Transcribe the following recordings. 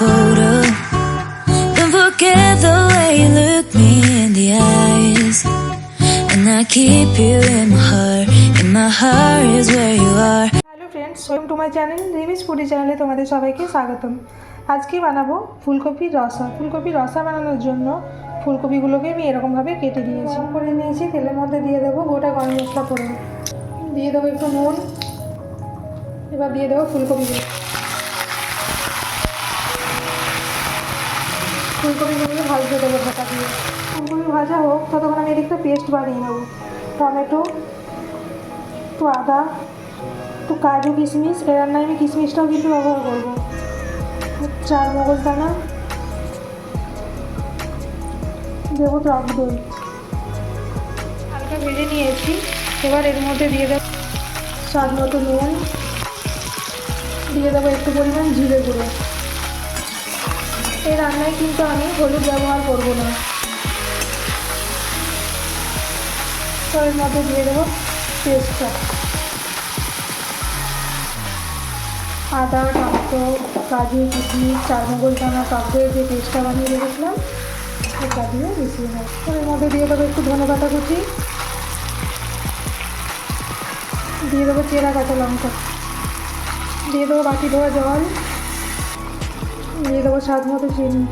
photo. Don't forget the way you look me in the eyes. And I keep you in my heart, and my heart is where you are. Hello friends welcome to my channel রিমিস পুরি চ্যানেলে তোমাদের সবাইকে স্বাগতম। আজকে বানাবো ফুলকপির রসা। ফুলকপির রসা বানানোর জন্য ফুলকপিগুলোকে আমি এরকমভাবে কেটে দিয়েছি করে নিয়েছি তেলের মধ্যে দিয়ে দেবো গোটা গরম মশলা করে দিয়ে দেবো একটু নুন। এবার দিয়ে দেবো ফুলকপিগুলো ফুলকপিগুলো ভাজতে দেবো ঢাকা দিয়ে। ফুলকপি ভাজা হোক, ততক্ষণ আমি এদিকটা পেস্ট বানিয়ে নেব। টমেটো, একটু আদা, একটু কাজু কিশমিশ। এ রান্নায় আমি কিশমিশটাও কিন্তু ব্যবহার করব। চার মগজ দানা দেবো টক দই। হালকা ভেজে নিয়েছি। এবার এর মধ্যে দিয়ে দেবো স্বাদ মতো নুন। দিয়ে দেবো একটু পরিমাণ জিরে গুঁড়ো। এই রান্নায় কিন্তু আমি হলুদ ব্যবহার করব না। এর মধ্যে দিয়ে দেবো পেস্টটা। আদা, টমেটো কাজু কিশমিশ চারমগজ দানা টক দইয়ের যে পেস্টটা বানিয়ে রেখেছিলাম, সেটা দিয়ে মিশিয়ে নেব। এর মধ্যে দিয়ে দেবো একটু ধনে পাতা কুচি। দিয়ে দেবো চেরা কাঁচা লঙ্কা। দিয়ে দেবো বাকি ধোয়া জল। দিয়ে দেবো স্বাদ মতো চিনি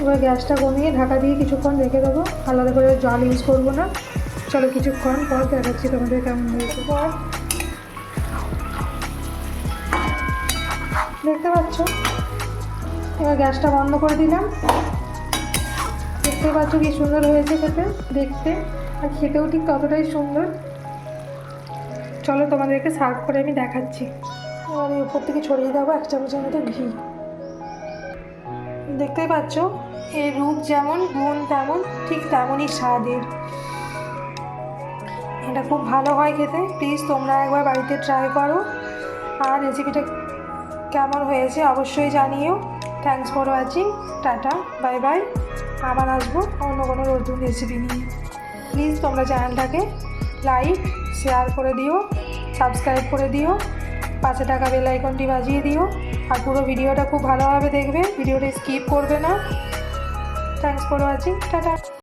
এবার গ্যাসটা কমিয়ে ঢাকা দিয়ে কিছুক্ষণ রেখে দেবো। আলাদা করে জল ইউজ করব না। চলো কিছুক্ষণ পর দেখাচ্ছি তোমাদের কেমন হয়েছে। পর। দেখতে পাচ্ছ? এবার গ্যাসটা বন্ধ করে দিলাম। দেখতে পাচ্ছ কি সুন্দর হয়েছে খেতে? দেখতে। আর খেতেও ঠিক ততটাই সুন্দর। চলো তোমাদেরকে সার্ভ করে আমি দেখাচ্ছি। এবার উপর থেকে ছড়িয়ে দেবো এক চামচের মতো ঘি। দেখতেই পাচ্ছ? এর রূপ যেমন, গুণ তেমন, ঠিক তেমনই স্বাদের। এটা খুব ভালো হয় খেতে। প্লিজ তোমরা একবার বাড়িতে ট্রাই করো। আর রেসিপিটা কেমন হয়েছে অবশ্যই জানিও। Thanks for watching tata bye bye আবার আসব অন্য কোনো নতুন রেসিপি নিয়ে। প্লিজ তোমরা চ্যানেলটাকে লাইক শেয়ার করে দিও সাবস্ক্রাইব করে দিও। পাশে টাকা বেল আইকনটি বাজিয়ে দিও। আর পুরো ভিডিওটা খুব ভালোভাবে দেখবে। ভিডিওটা স্কিপ করবে না। Thanks for watching tata